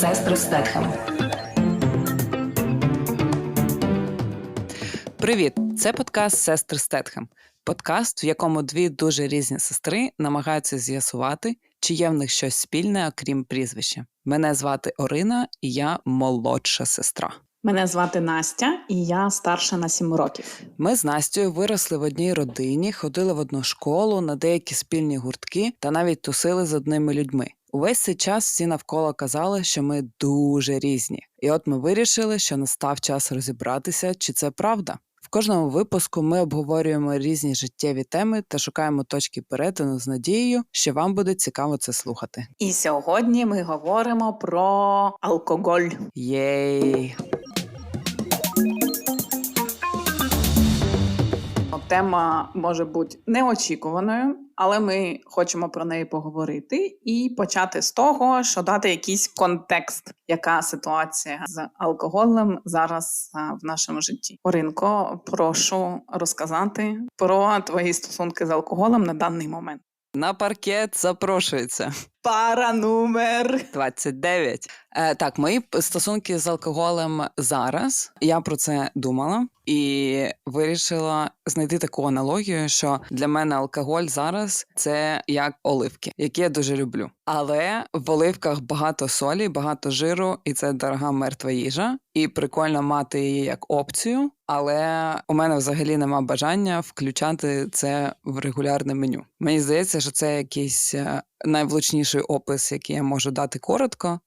Сестри Стетхем. Привіт! Це подкаст Сестри Стетхем. Подкаст, в якому дві дуже різні сестри намагаються з'ясувати, чи є в них щось спільне, окрім прізвища. Мене звати Орина, і я молодша сестра. Мене звати Настя, і я старша на 7 років. Ми з Настю виросли в одній родині, ходили в одну школу на деякі спільні гуртки та навіть тусили з одними людьми. Увесь цей час всі навколо казали, що ми дуже різні. І от ми вирішили, що настав час розібратися, чи це правда. В кожному випуску ми обговорюємо різні життєві теми та шукаємо точки перетину з надією, що вам буде цікаво це слухати. І сьогодні ми говоримо про алкоголь. Єй! Тема може бути неочікуваною, але ми хочемо про неї поговорити і почати з того, що дати якийсь контекст, яка ситуація з алкоголем зараз в нашому житті. Оринко, прошу розказати про твої стосунки з алкоголем на даний момент. На паркет запрошується. Пара номер 29. Е, так, мої стосунки з алкоголем зараз. Я про це думала і вирішила знайти таку аналогію, що для мене алкоголь зараз це як оливки, які я дуже люблю. Але в оливках багато солі, багато жиру, і це дорога мертва їжа. І прикольно мати її як опцію. Але у мене взагалі нема бажання включати це в регулярне меню. Мені здається, що це якийсь е, найвлучніший опис, який я можу дати коротко.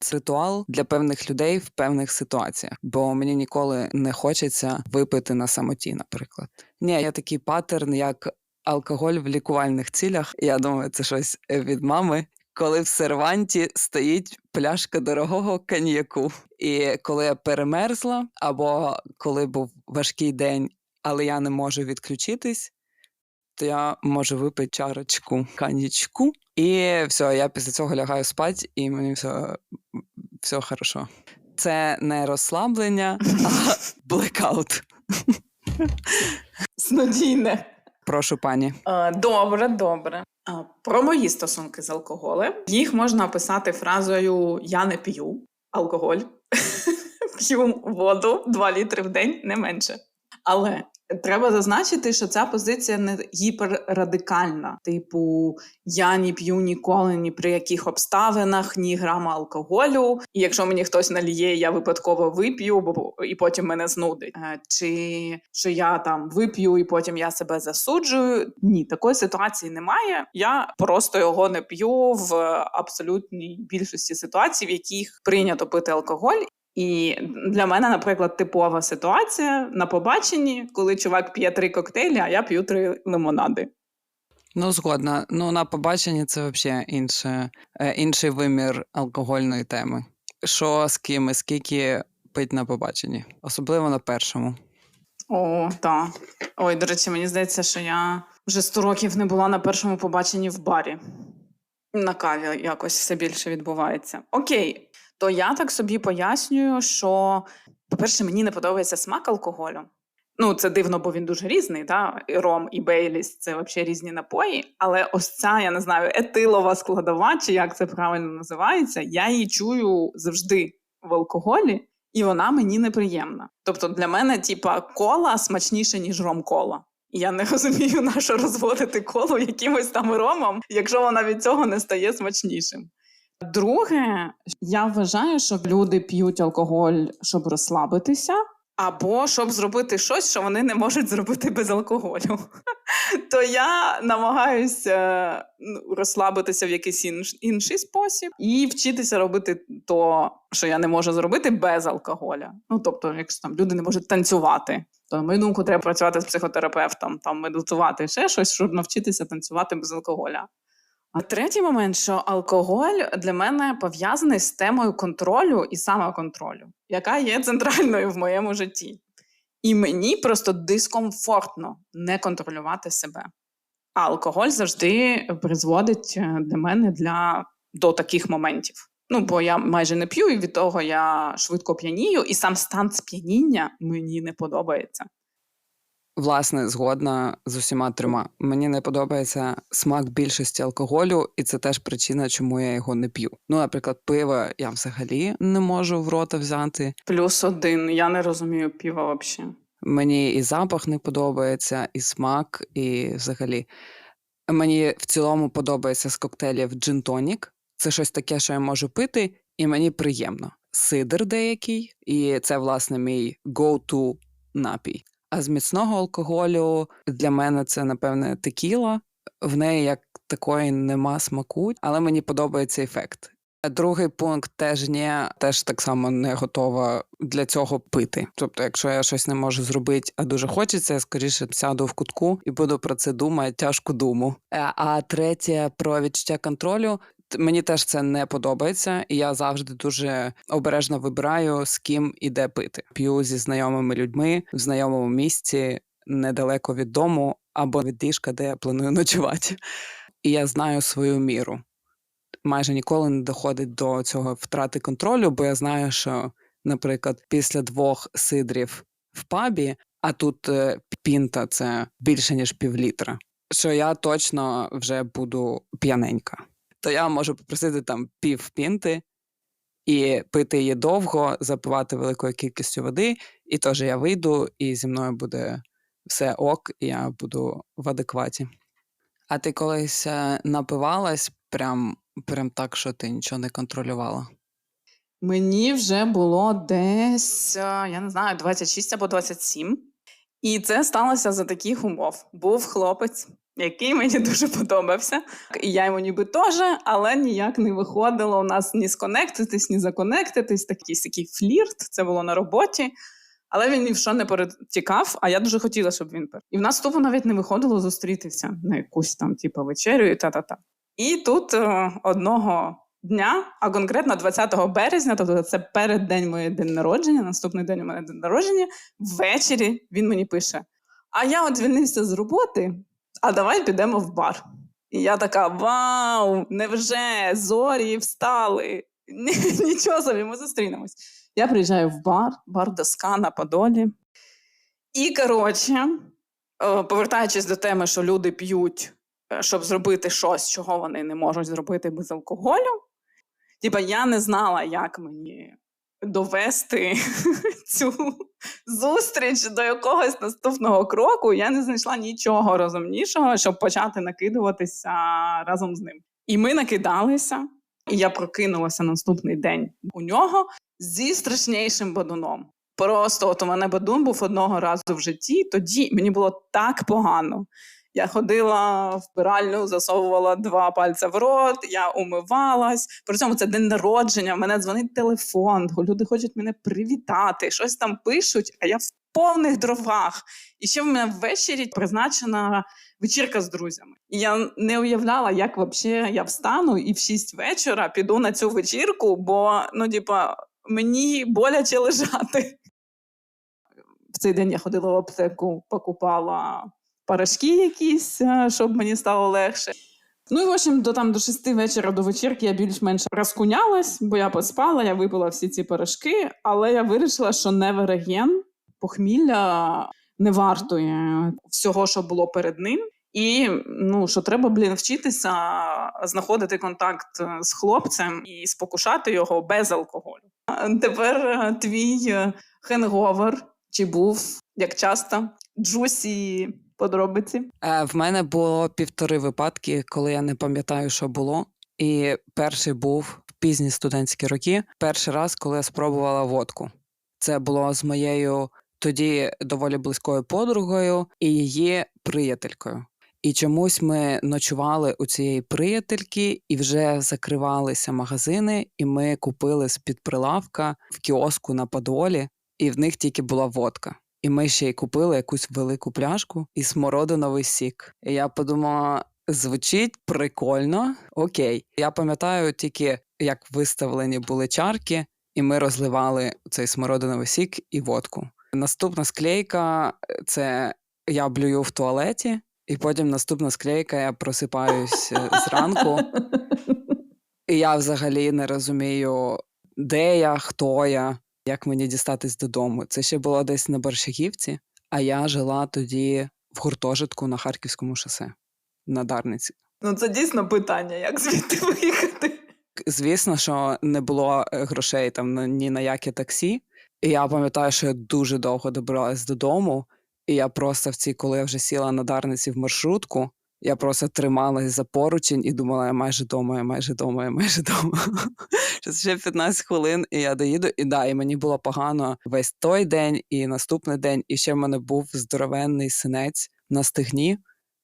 Це ритуал для певних людей в певних ситуаціях, бо мені ніколи не хочеться випити на самоті, наприклад. Ні, я такий паттерн, як алкоголь в лікувальних цілях. Я думаю, це щось від мами. Коли в серванті стоїть пляшка дорогого коньяку. І коли я перемерзла, або коли був важкий день, але я не можу відключитись, то я можу випити чарочку коньячку, і все, я після цього лягаю спати, і мені все, все хорошо. Це не розслаблення, а блекаут. снодійне. Прошу пані. Добре, добре. Про мої стосунки з алкоголем. Їх можна описати фразою Я не п'ю алкоголь, п'ю воду 2 літри в день, не менше. Але треба зазначити, що ця позиція не гіперрадикальна. Типу, я не п'ю ніколи ні при яких обставинах, ні грама алкоголю. І якщо мені хтось наліє, я випадково вип'ю, бо і потім мене знудить. Е, Чи що я там вип'ю і потім я себе засуджую. Ні, такої ситуації немає. Я просто його не п'ю в абсолютній більшості ситуацій, в яких прийнято пити алкоголь. І для мене, наприклад, типова ситуація на побаченні, коли чувак п'є три коктейлі, а я п'ю три лимонади. Ну, згодна. Ну, на побаченні це взагалі інше, е, інший вимір алкогольної теми. Що з ким і скільки пить на побаченні, особливо на першому. О, так. Ой, до речі, мені здається, що я вже 100 років не була на першому побаченні в барі. На каві якось все більше відбувається. Окей, то я так собі пояснюю, що, по-перше, мені не подобається смак алкоголю. Ну, це дивно, бо він дуже різний, да? І ром і бейліс це взагалі різні напої. Але ось ця, я не знаю, етилова складова, чи як це правильно називається, я її чую завжди в алкоголі, і вона мені неприємна. Тобто для мене, типа, кола смачніше, ніж ром-кола. Я не розумію, на що розводити колу якимось там ромом, якщо вона від цього не стає смачнішим. Друге, я вважаю, що люди п'ють алкоголь, щоб розслабитися, або щоб зробити щось, що вони не можуть зробити без алкоголю. То я намагаюся ну, розслабитися в якийсь інш- інший спосіб і вчитися робити то, що я не можу зробити без алкоголя. Ну тобто, якщо там люди не можуть танцювати, то на мою думку, треба працювати з психотерапевтом, там медитувати ще щось, щоб навчитися танцювати без алкоголя. А третій момент, що алкоголь для мене пов'язаний з темою контролю і самоконтролю, яка є центральною в моєму житті. І мені просто дискомфортно не контролювати себе. А алкоголь завжди призводить е, для мене для, до таких моментів. Ну, бо я майже не п'ю, і від того я швидко п'янію, і сам стан сп'яніння мені не подобається. Власне, згодна з усіма трьома. Мені не подобається смак більшості алкоголю, і це теж причина, чому я його не п'ю. Ну, наприклад, пиво я взагалі не можу в рота взяти. Плюс один. Я не розумію піва взагалі. Мені і запах не подобається, і смак, і взагалі. Мені в цілому подобається з коктейлів джин-тонік. Це щось таке, що я можу пити, і мені приємно. Сидр деякий, і це, власне, мій go-to напій. А з міцного алкоголю для мене це, напевне, текіла. В неї як такої нема смаку, але мені подобається ефект. Другий пункт теж ні, теж так само не готова для цього пити. Тобто, якщо я щось не можу зробити, а дуже хочеться, я скоріше сяду в кутку і буду про це думати, тяжку думу. Е, А третє про відчуття контролю. Мені теж це не подобається, і я завжди дуже обережно вибираю, з ким і де пити. П'ю зі знайомими людьми в знайомому місці, недалеко від дому або від ліжка, де я планую ночувати. І я знаю свою міру майже ніколи не доходить до цього втрати контролю, бо я знаю, що, наприклад, після двох сидрів в пабі, а тут е, пінта це більше ніж півлітра, що я точно вже буду п'яненька. То я можу попросити там пів пінти і пити її довго, запивати великою кількістю води, і теж я вийду, і зі мною буде все ок, і я буду в адекваті. А ти колись е, напивалась прям, прям так, що ти нічого не контролювала? Мені вже було десь, е, я не знаю, 26 або 27. І це сталося за таких умов. Був хлопець, який мені дуже подобався. І я йому ніби теж, але ніяк не виходило у нас ні сконектитись, ні законектитись. Такий такий флірт. Це було на роботі. Але він ні в що не перетікав, а я дуже хотіла, щоб він пер. І в нас тупо навіть не виходило зустрітися на якусь там, типу, вечерю і та-та-та. І тут е, одного дня, а конкретно 20 березня, тобто це перед день моєї день народження, наступний день у мене день народження, ввечері він мені пише: А я от звільнився з роботи, а давай підемо в бар. І я така: Вау, невже зорі встали? Нічого собі, ми зустрінемось. Я приїжджаю в бар, бар доска на Подолі. І, коротше, е, повертаючись до теми, що люди п'ють, е, щоб зробити щось, чого вони не можуть зробити без алкоголю. Типа, я не знала, як мені довести цю зустріч до якогось наступного кроку. Я не знайшла нічого розумнішого, щоб почати накидуватися разом з ним. І ми накидалися, і я прокинулася наступний день у нього зі страшнішим бадуном. Просто от у мене бадун був одного разу в житті. Тоді мені було так погано. Я ходила в пиральню, засовувала два пальця в рот, я умивалась. При цьому це день народження. в мене дзвонить телефон. Люди хочуть мене привітати, щось там пишуть, а я в повних дровах. І ще в мене ввечері призначена вечірка з друзями. І я не уявляла, як взагалі я встану і в 6 вечора піду на цю вечірку, бо ну, типа, мені боляче лежати. В цей день я ходила в аптеку, покупала порошки якісь, е, щоб мені стало легше. Ну і в общем, до там до шести вечора до вечірки я більш-менш розкунялась, бо я поспала, я випила всі ці порошки, але я вирішила, що never again похмілля не вартує всього, що було перед ним. І ну що треба, блін, вчитися знаходити контакт е, з хлопцем і спокушати його без алкоголю. Тепер е, твій хенговер чи був як часто джусі подробиці. Е, в мене було півтори випадки, коли я не пам'ятаю, що було. І перший був в пізні студентські роки. Перший раз, коли я спробувала водку. Це було з моєю тоді доволі близькою подругою і її приятелькою. І чомусь ми ночували у цієї приятельки, і вже закривалися магазини, і ми купили з-під прилавка в кіоску на Подолі, і в них тільки була водка. І ми ще й купили якусь велику пляшку і смородиновий сік. І я подумала, звучить прикольно. Окей. Я пам'ятаю тільки, як виставлені були чарки, і ми розливали цей смородиновий сік і водку. Наступна склейка це я блюю в туалеті, і потім наступна склейка, я просипаюсь е, зранку. І я взагалі не розумію, де я, хто я, як мені дістатись додому. Це ще було десь на Борщагівці, а я жила тоді в гуртожитку на Харківському шосе на Дарниці. Ну це дійсно питання, як звідти виїхати. Звісно, що не було е, грошей там ні на яке таксі. І я пам'ятаю, що я дуже довго добралась додому, і я просто в цій, коли я вже сіла на Дарниці в маршрутку, я просто трималась за поручень і думала, я майже дома, я майже дома, я майже дома. Ще 15 хвилин, і я доїду. І да, і мені було погано весь той день і наступний день. І ще в мене був здоровенний синець на стегні,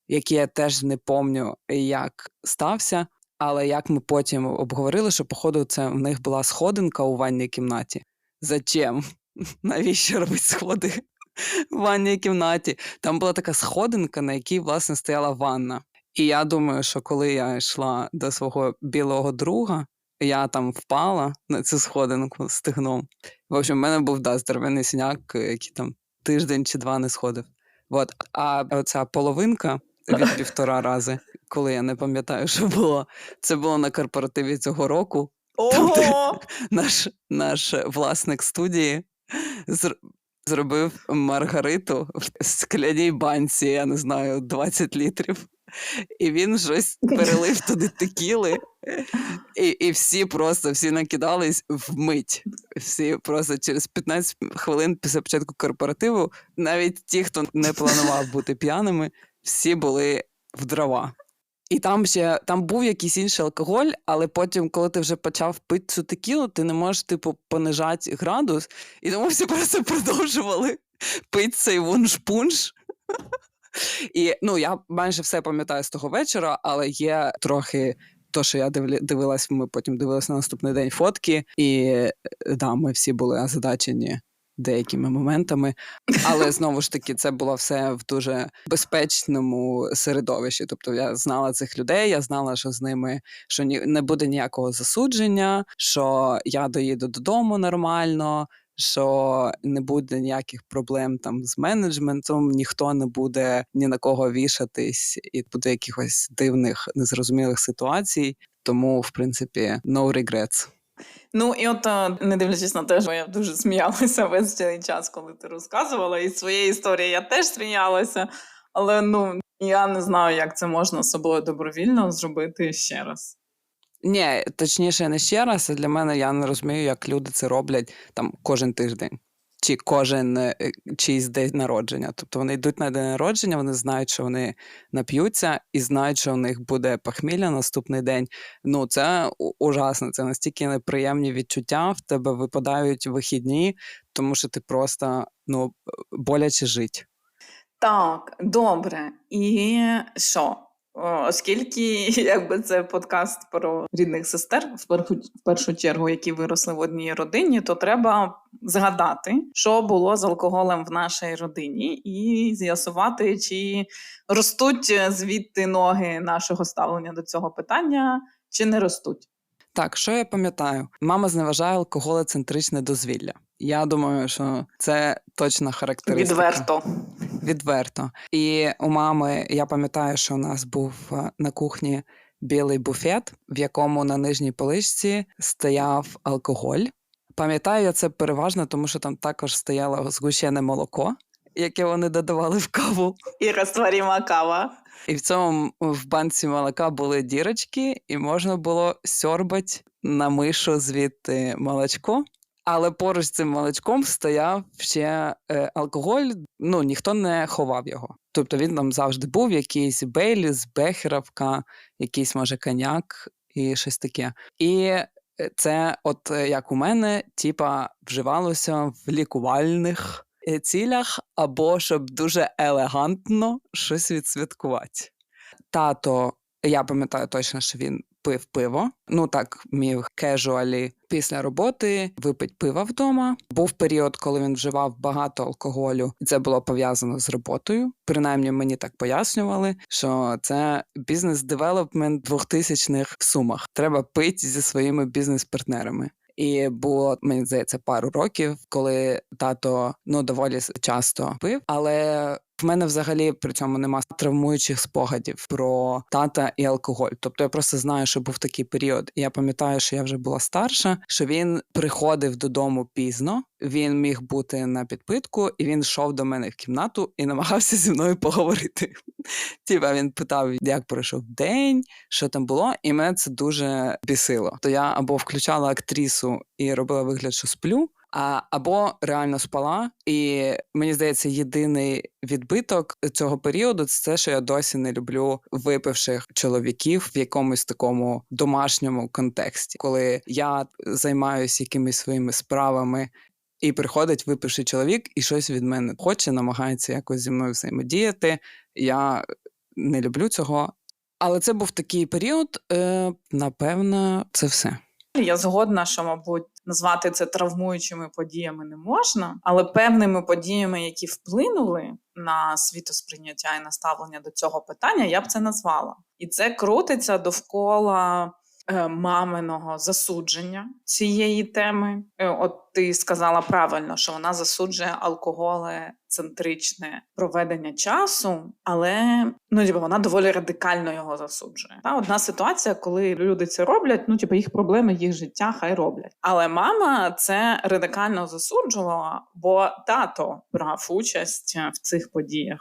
який я теж не пам'ятаю, як стався. Але як ми потім обговорили, що походу це в них була сходинка у ванній кімнаті. Зачем? Навіщо робити сходи в ванній кімнаті? Там була така сходинка, на якій власне стояла ванна. І я думаю, що коли я йшла до свого білого друга, я там впала на цю сходинку стегном. В общем, в мене був да, здоровенний синяк, який там тиждень чи два не сходив. От. А оця половинка від півтора рази, коли я не пам'ятаю, що було, це було на корпоративі цього року. Ого! Наш, наш власник студії зробив маргариту в скляній банці, я не знаю, 20 літрів. І він щось перелив туди текіли, і, і всі просто всі накидались вмить. Всі просто через 15 хвилин після початку корпоративу, навіть ті, хто не планував бути п'яними, всі були в дрова. І там ще там був якийсь інший алкоголь, але потім, коли ти вже почав пити цю текілу, ти не можеш, типу, понижати градус, і тому всі просто продовжували пити цей вунш-пунш. І ну, я майже все пам'ятаю з того вечора, але є трохи. То, що я дивилась, ми потім дивилися на наступний день фотки, і е, да, ми всі були озадачені деякими моментами. Але знову ж таки, це було все в дуже безпечному середовищі. Тобто я знала цих людей, я знала, що з ними що ні, не буде ніякого засудження, що я доїду додому нормально. Що не буде ніяких проблем там з менеджментом, ніхто не буде ні на кого вішатись, і буде якихось дивних незрозумілих ситуацій. Тому, в принципі, no regrets. Ну і от е, не дивлячись на те, що я дуже сміялася весь цей час, коли ти розказувала, і своєї історії я теж сміялася, але ну я не знаю, як це можна з собою добровільно зробити ще раз. Ні, точніше, не ще раз. а Для мене я не розумію, як люди це роблять там кожен тиждень. Чи кожен е, чийсь день народження. Тобто вони йдуть на день народження, вони знають, що вони нап'ються, і знають, що у них буде похмілля наступний день. Ну, це ужасно. Це настільки неприємні відчуття. В тебе випадають вихідні, тому що ти просто ну, боляче жить. Так, добре. І що? Оскільки якби це подкаст про рідних сестер, в першу, в першу чергу, які виросли в одній родині, то треба згадати, що було з алкоголем в нашій родині, і з'ясувати, чи ростуть звідти ноги нашого ставлення до цього питання, чи не ростуть. Так, що я пам'ятаю? Мама зневажає алкоголецентричне дозвілля. Я думаю, що це точна характеристика. Відверто. Відверто. І у мами я пам'ятаю, що у нас був е, на кухні білий буфет, в якому на нижній поличці стояв алкоголь. Пам'ятаю я це переважно, тому що там також стояло згущене молоко, яке вони додавали в каву. І розтворіма кава. І в цьому в банці молока були дірочки, і можна було сьорбати на мишу звідти молочко. Але поруч з цим молочком стояв ще е, алкоголь, ну ніхто не ховав його. Тобто він там завжди був якийсь Бейліс, Бехеровка, якийсь, може, коньяк і щось таке. І це, от е, як у мене, типа вживалося в лікувальних е, цілях, або щоб дуже елегантно щось відсвяткувати. Тато, я пам'ятаю точно, що він пив пиво. Ну так міг кежуалі після роботи випити пива вдома. Був період, коли він вживав багато алкоголю, і це було пов'язано з роботою. Принаймні мені так пояснювали, що це бізнес-девелопмент 2000-х в сумах. Треба пити зі своїми бізнес-партнерами. І було мені здається пару років, коли тато ну доволі часто пив, але В мене взагалі при цьому нема травмуючих спогадів про тата і алкоголь. Тобто я просто знаю, що був такий період. І я пам'ятаю, що я вже була старша, що він приходив додому пізно. Він міг бути на підпитку, і він йшов до мене в кімнату і намагався зі мною поговорити. Типа він питав, як пройшов день, що там було, і мене це дуже бісило. То я або включала актрису і робила вигляд, що сплю, а, або реально спала. І мені здається, єдиний відбиток цього періоду це те, що я досі не люблю випивших чоловіків в якомусь такому домашньому контексті, коли я займаюся якимись своїми справами. І приходить випивший чоловік, і щось від мене хоче, намагається якось зі мною взаємодіяти. Я не люблю цього. Але це був такий період, е, напевно, це все. Я згодна, що, мабуть, назвати це травмуючими подіями не можна, але певними подіями, які вплинули на світосприйняття і на ставлення до цього питання, я б це назвала. І це крутиться довкола маминого засудження цієї теми. Е, От ти сказала правильно, що вона засуджує алкоголецентричне проведення часу, але ну типу, вона доволі радикально його засуджує. Та одна ситуація, коли люди це роблять, ну типу, їх проблеми, їх життя, хай роблять. Але мама це радикально засуджувала, бо тато брав участь в цих подіях.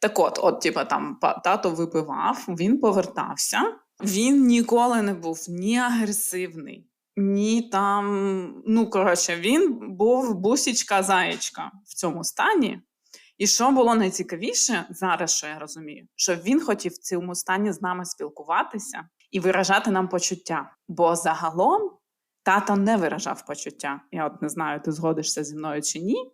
Так от, от, типу, там тато випивав, він повертався. Він ніколи не був ні агресивний, ні там. Ну, коротше, він був бусічка заєчка в цьому стані. І що було найцікавіше зараз, що я розумію, що він хотів в цьому стані з нами спілкуватися і виражати нам почуття. Бо загалом тато не виражав почуття. Я от не знаю, ти згодишся зі мною чи ні.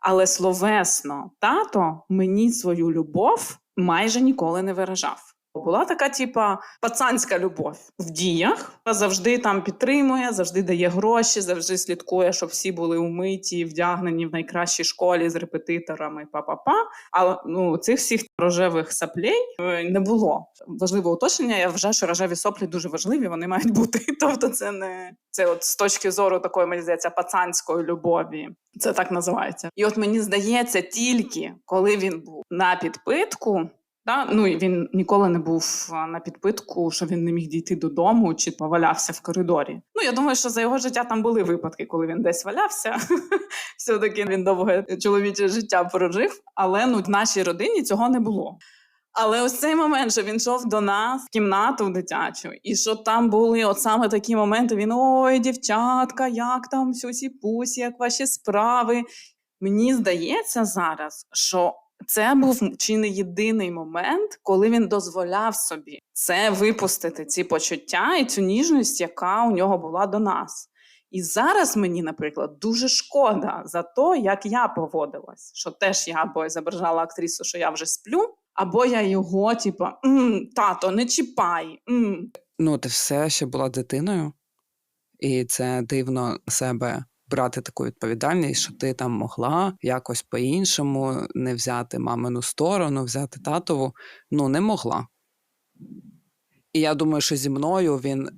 Але словесно, тато мені свою любов майже ніколи не виражав. Була така, типа, пацанська любов в діях. Завжди там підтримує, завжди дає гроші, завжди слідкує, щоб всі були умиті, вдягнені в найкращій школі з репетиторами, па-па-па. А ну цих всіх рожевих саплей е, не було. Важливе уточнення. Я вважаю, що рожеві соплі дуже важливі, вони мають бути. Тобто, це не це, от з точки зору такої, мені здається, пацанської любові. Це так називається. І от мені здається, тільки коли він був на підпитку. Та, ну і він ніколи не був на підпитку, що він не міг дійти додому чи повалявся в коридорі. Ну я думаю, що за його життя там були випадки, коли він десь валявся. Все-таки він довге чоловіче життя прожив, але ну в нашій родині цього не було. Але ось цей момент, що він йшов до нас в кімнату дитячу, і що там були от саме такі моменти. Він ой, дівчатка, як там сюсі пусі, як ваші справи. Мені здається зараз, що це був чи не єдиний момент, коли він дозволяв собі це випустити, ці почуття і цю ніжність, яка у нього була до нас. І зараз мені, наприклад, дуже шкода за те, як я поводилась. Що теж я або зображала актрису, що я вже сплю, або я його, типа, «М, тато, не чіпай. м». Ну, ти все ще була дитиною, і це дивно себе брати таку відповідальність, що ти там могла якось по-іншому не взяти мамину сторону, взяти татову. Ну, не могла. І я думаю, що зі мною він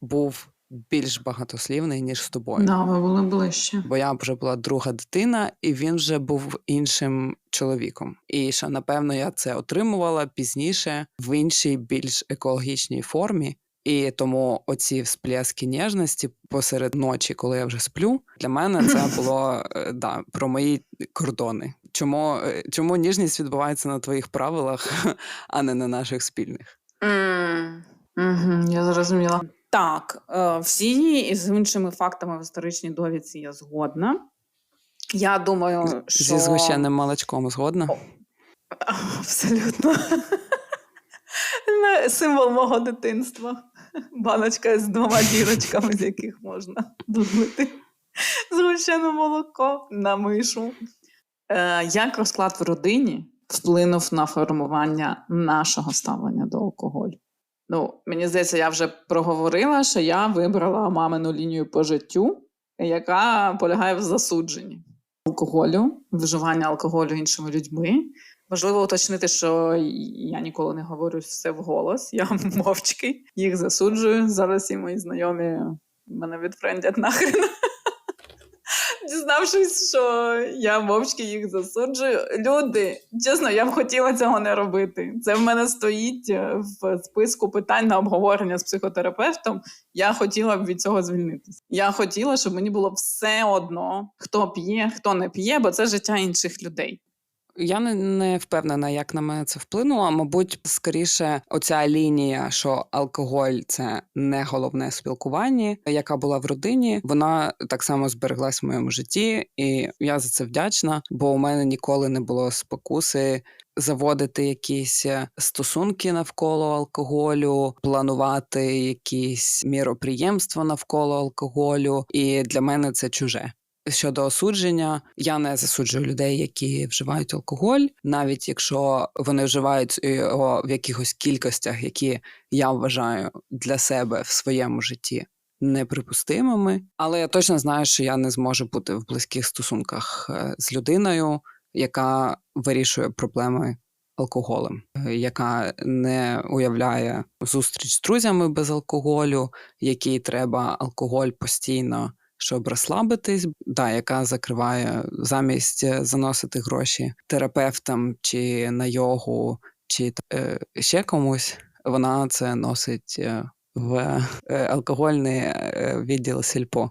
був більш багатослівний, ніж з тобою. Да, ви були ближче. Бо я вже була друга дитина, і він вже був іншим чоловіком. І що, напевно, я це отримувала пізніше в іншій, більш екологічній формі. І тому оці всплески ніжності посеред ночі, коли я вже сплю, для мене це було е, да, про мої кордони. Чому, е, чому ніжність відбувається на твоїх правилах, а не на наших спільних? Mm. Угу, я зрозуміла. Так, е, всі із іншими фактами в історичній довідці я згодна. Я думаю, що Зі згущеним молочком згодна? абсолютно символ мого дитинства. Баночка з двома дірочками, з яких можна долити згущене молоко на мишу. Е, як розклад в родині вплинув на формування нашого ставлення до алкоголю? Ну, мені здається, я вже проговорила, що я вибрала мамину лінію по життю, яка полягає в засудженні алкоголю, вживання алкоголю іншими людьми. Важливо уточнити, що я ніколи не говорю все вголос, я мовчки їх засуджую. Зараз і мої знайомі мене відфрендять нахрен. дізнавшись, що я мовчки їх засуджую. Люди, чесно, я б хотіла цього не робити. Це в мене стоїть в списку питань на обговорення з психотерапевтом. Я хотіла б від цього звільнитися. Я хотіла, щоб мені було все одно, хто п'є, хто не п'є, бо це життя інших людей. Я не, не впевнена, як на мене це вплинуло. Мабуть, скоріше, оця лінія, що алкоголь це не головне спілкування, яка була в родині, вона так само збереглась в моєму житті, і я за це вдячна, бо у мене ніколи не було спокуси. Заводити якісь е, стосунки навколо алкоголю, планувати якісь міроприємства навколо алкоголю, і для мене це чуже. Щодо осудження, я не засуджую людей, які вживають алкоголь, навіть якщо вони вживають його в якихось кількостях, які я вважаю для себе в своєму житті неприпустимими. Але я точно знаю, що я не зможу бути в близьких стосунках е, з людиною, яка вирішує проблеми алкоголем, е, яка не уявляє зустріч з друзями без алкоголю, якій треба алкоголь постійно щоб розслабитись, да, яка закриває замість е, заносити гроші терапевтам чи на йогу, чи е, ще комусь, вона це носить е, в е, алкогольний відділ сільпо.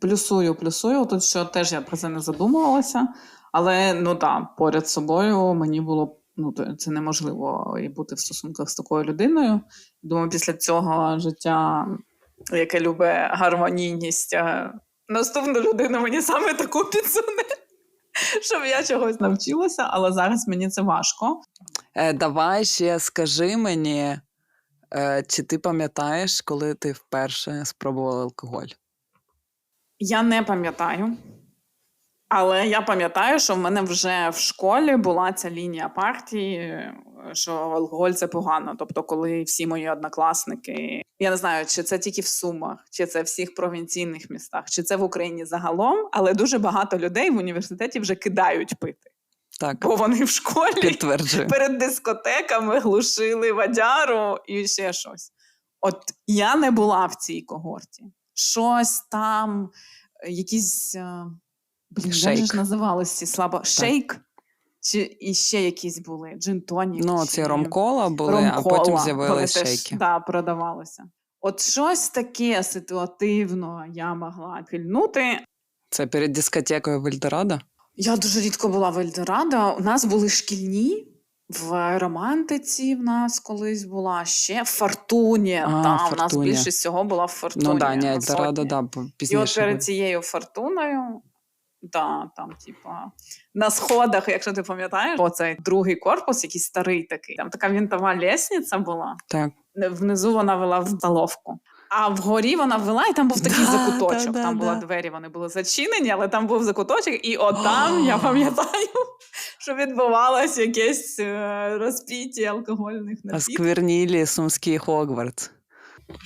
Плюсую, плюсую. Тут що теж я про це не задумувалася, але ну так, поряд з собою мені було. Ну, це неможливо і бути в стосунках з такою людиною. Думаю, після цього життя яке любить гармонійність. Наступну людину мені саме таку підсуне, щоб я чогось навчилася, але зараз мені це важко. Е, давай ще скажи мені, е, чи ти пам'ятаєш, коли ти вперше спробувала алкоголь? Я не пам'ятаю. Але я пам'ятаю, що в мене вже в школі була ця лінія партії, що алкоголь це погано. Тобто, коли всі мої однокласники, я не знаю, чи це тільки в Сумах, чи це в всіх провінційних містах, чи це в Україні загалом, але дуже багато людей в університеті вже кидають пити. Так, Бо вони в школі підтверджую. перед дискотеками глушили вадяру і ще щось. От я не була в цій когорті. Щось там, якісь. Блін, як же ж називалися ці слабо. Шейк? Чи і ще якісь були? Джин-тонік? Ну, чи- ці ромкола були, а потім теж, шейки. Да, продавалося. От щось таке ситуативно я могла пільнути. Це перед дискотекою в Ельдорадо? Я дуже рідко була в Ельдорадо. У нас були шкільні. В романтиці в нас колись була ще в Фортуні. А, Та, у нас більше всього була в Фортуні. Ну да, ні, Ельдорадо, да, бо І от перед цією фортуною, да, там, типа, на сходах, якщо ти пам'ятаєш, оцей другий корпус, якийсь старий такий. Там така вінтова лісниця була. Так. Внизу вона вела в столовку. А вгорі вона ввела, і там був такий Да, закуточок. да, да, там були да. двері, вони були зачинені, але там був закуточок, і отам я пам'ятаю, що відбувалось якесь е, розпіття алкогольних А напій. сквернілі сумський Хогвартс.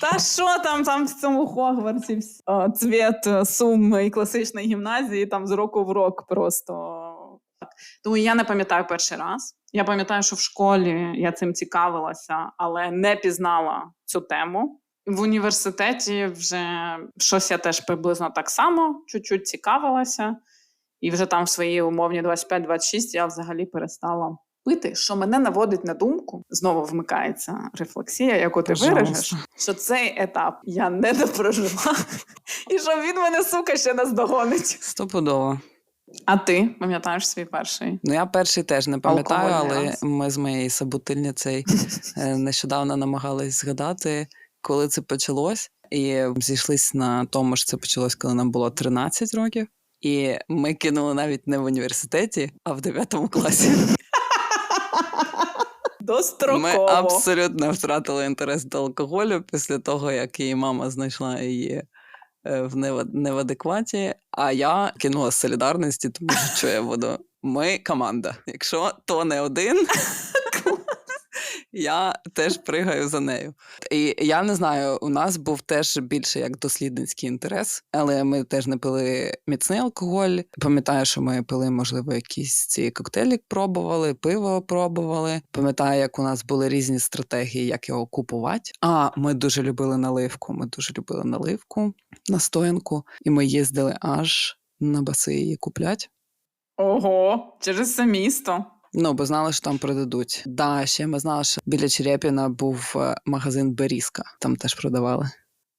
Та що там, там в цьому Хогвартсі цвіт е, сум і класичної гімназії, там з року в рок просто. Тому я не пам'ятаю перший раз. Я пам'ятаю, що в школі я цим цікавилася, але не пізнала цю тему. В університеті вже щось я теж приблизно так само, чуть-чуть цікавилася. І вже там в свої умовні 25-26 я взагалі перестала пити, що мене наводить на думку, знову вмикається рефлексія, яку ти Пожалуйста. виражеш, що цей етап я не допрожила, і що він мене, сука, ще наздогонить. Стопудово. А ти пам'ятаєш свій перший? Ну, я перший теж не пам'ятаю, але раз. ми з моєю собутильницею е, нещодавно намагались згадати, коли це почалось. І зійшлись на тому, що це почалось, коли нам було 13 років. І ми кинули навіть не в університеті, а в 9 класі. Достроково. Ми абсолютно втратили інтерес до алкоголю після того, як її мама знайшла її е, в невадекваті. не в адекваті, а я кинула з солідарності, тому що я буду. Ми команда. Якщо то не один, я теж пригаю за нею. І я не знаю, у нас був теж більше як дослідницький інтерес, але ми теж не пили міцний алкоголь. Пам'ятаю, що ми пили, можливо, якісь ці коктейлі пробували, пиво пробували. Пам'ятаю, як у нас були різні стратегії, як його купувати. А ми дуже любили наливку. Ми дуже любили наливку, настоянку, і ми їздили аж на баси її куплять. Ого, через все місто. Ну, бо знали, що там продадуть. Да, ще ми знали, що біля Черепіна був е, магазин Берізка, там теж продавали.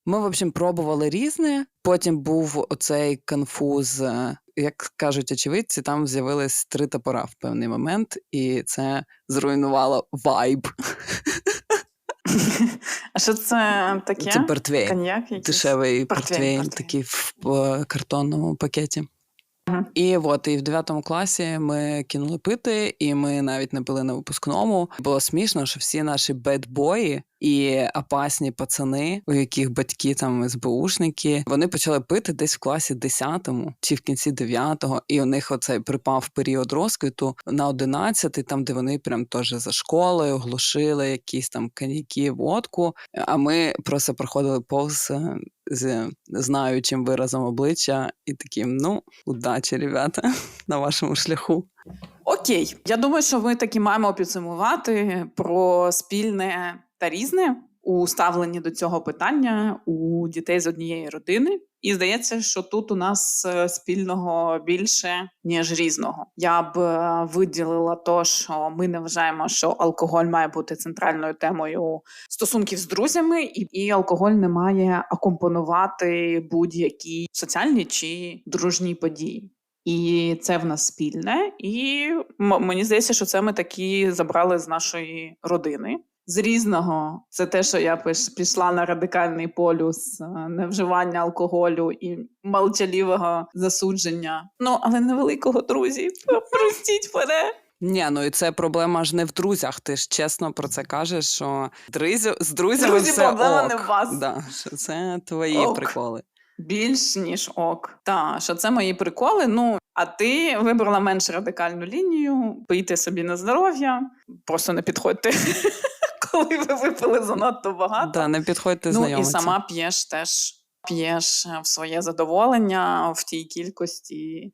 Ми, в общем, пробували різне. Потім був оцей конфуз, е, як кажуть очевидці, там з'явились три топора в певний момент, і це зруйнувало вайб. А що це таке? Це портвейн. Дешевий портвейн. такий в е, картонному пакеті. Мгм. І от, і в 9 класі ми кинули пити, і ми навіть не пили на випускному. Було смішно, що всі наші бедбої і опасні пацани, у яких батьки там СБУшники, вони почали пити десь в класі 10 чи в кінці 9 і у них оцей припав період розквіту на 11 там, де вони прям теж за школою глушили якісь там коньяки, водку. А ми просто проходили повз е, з знаючим виразом обличчя і таким, ну, удачі, ребята, на вашому шляху. Окей, я думаю, що ми таки маємо підсумувати про спільне та різне у ставленні до цього питання у дітей з однієї родини. І здається, що тут у нас е, спільного більше ніж різного. Я б е, виділила то, що ми не вважаємо, що алкоголь має бути центральною темою стосунків з друзями, і, і алкоголь не має акомпонувати будь-які соціальні чи дружні події. І це в нас спільне, і мені здається, що це ми такі забрали з нашої родини. З різного це те, що я пішла на радикальний полюс е, невживання алкоголю і молчаливого засудження. Ну але невеликого друзі. Простіть мене. Ні, ну і це проблема ж не в друзях. Ти ж чесно про це кажеш, що друзі, з друзями Друзі, все проблема ок. не в вас. Да, що це твої Ок. приколи. Більш ніж ок. Та що це мої приколи. Ну а ти вибрала менш радикальну лінію, пийте собі на здоров'я, просто не підходьте, коли ви випили занадто багато. Да, не підходьте Ну і сама п'єш теж п'єш е, в своє задоволення в тій кількості,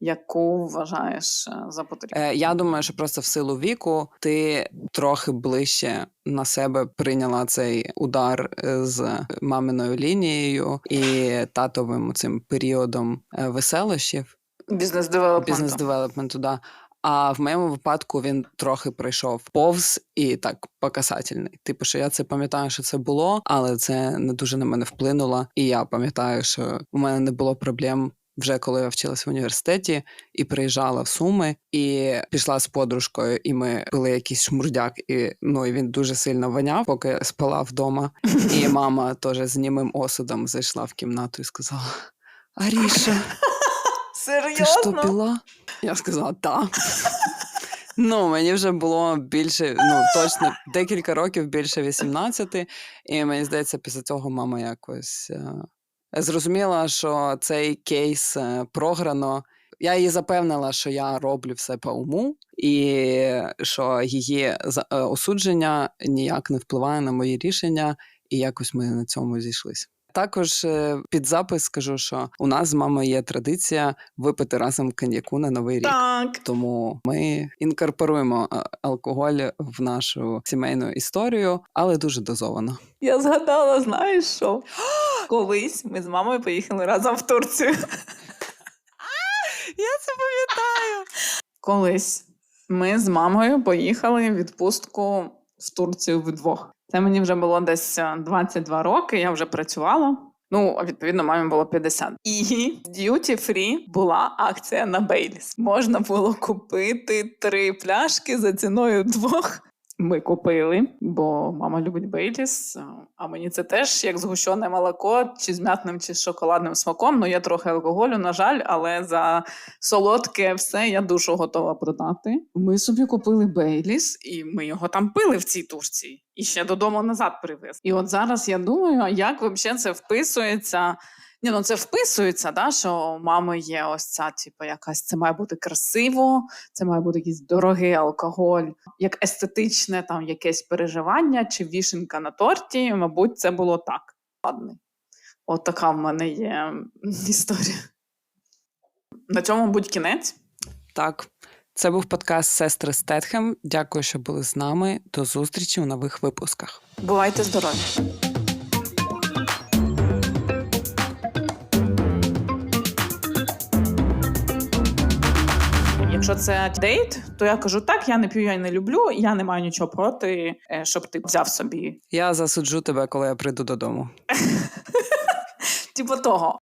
яку вважаєш е, за потрібне. Е, Я думаю, що просто в силу віку ти трохи ближче на себе прийняла цей удар з маминою лінією і татовим цим періодом веселощів, Бізнес девелопменту. бізнес-девелопменту. Да. А в моєму випадку він трохи пройшов повз і так показательний. Типу, що я це пам'ятаю, що це було, але це не дуже на мене вплинуло. І я пам'ятаю, що у мене не було проблем. Вже коли я вчилася в університеті і приїжджала в Суми, і пішла з подружкою, і ми пили якийсь шмурдяк, і ну і він дуже сильно воняв, поки я спала вдома. І мама теж з німим осудом зайшла в кімнату і сказала: Аріша, ти що Серйозно? пила? Я сказала, так. Ну, мені вже було більше, ну точно декілька років більше 18, і мені здається, після цього мама якось е, зрозуміла, що цей кейс е, програно. Я її запевнила, що я роблю все по уму, і що її е, осудження ніяк не впливає на мої рішення, і якось ми на цьому зійшлися. Також е, під запис скажу, що у нас з мамою є традиція випити разом коньяку на новий рік. Так. Тому ми інкорпоруємо е, алкоголь в нашу сімейну історію, але дуже дозовано. Я згадала, знаєш що? Колись ми з мамою поїхали разом в Турцію. Я це пам'ятаю. Колись ми з мамою поїхали в відпустку в Турцію вдвох. Це мені вже було десь е, 22 роки, я вже працювала. Ну, відповідно, мамі було 50. І в Duty Free була акція на Бейліс. Можна було купити три пляшки за ціною двох. Ми купили, бо мама любить Бейліс, а мені це теж як згущене молоко, чи з м'ятним, чи з шоколадним смаком. Ну, є трохи алкоголю, на жаль, але за солодке все я душу готова продати. Ми собі купили Бейліс, і ми його там пили в цій тушці. І ще додому назад привез. І от зараз я думаю, як взагалі це вписується. Ні, ну це вписується, да, що у мами є ось ця, типу, якась це має бути красиво, це має бути якийсь дорогий алкоголь, як естетичне там якесь переживання чи вішенка на торті. Мабуть, це було так. Ладно. От така в мене є історія. На цьому будь кінець. Так, це був подкаст Сестри Стетхем. Дякую, що були з нами. До зустрічі у нових випусках. Бувайте здорові! Якщо це дейт, то я кажу: так, я не п'ю, я не люблю, я не маю нічого проти, е, щоб ти взяв собі. Я засуджу тебе, коли я прийду додому. Типу того.